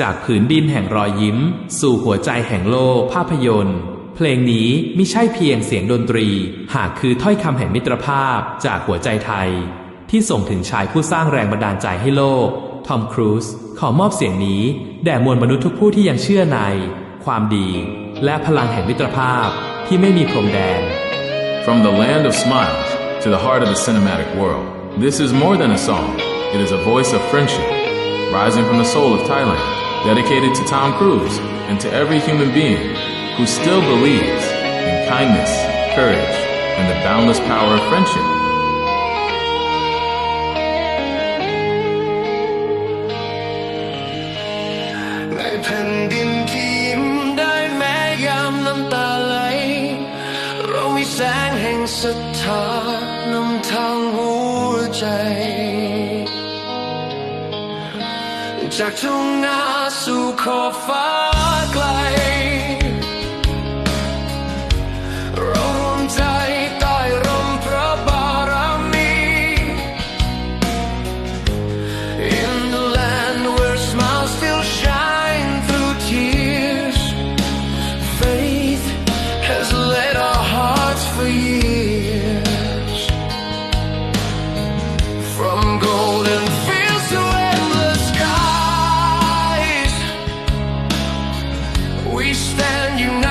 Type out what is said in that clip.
จากผืนดินแห่งรอยยิ้ม สู่หัวใจแห่งโลกภาพยนตร์ เพลงนี้ไม่ใช่เพียงเสียงดนตรี หากคือถ้อยคำแห่งมิตรภาพจากหัวใจไทย ที่ส่งถึงชายผู้สร้างแรงบันดาลใจให้โลก ทอมครูซขอมอบเสียงนี้ แด่มวลมนุษย์ทุกผู้ที่ยังเชื่อใน ความดี และพลังแห่งมิตรภาพที่ไม่มีพรมแดน From the land of smiles to the heart of the cinematic world, this is more than a song. It is a voice of friendship, rising from the soul of Thailand, dedicated to Tom Cruise and to every human being who still believes in kindness, courage, and the boundless power of friendship. ในแผ่นดินที่ยิ้มได้แม้ยามน้ำตาไหล เรามีแสงแห่งศรัทธานำทางหัวใจ จากทุ่งนาสู่ขอบฟ้าไกล Stand united.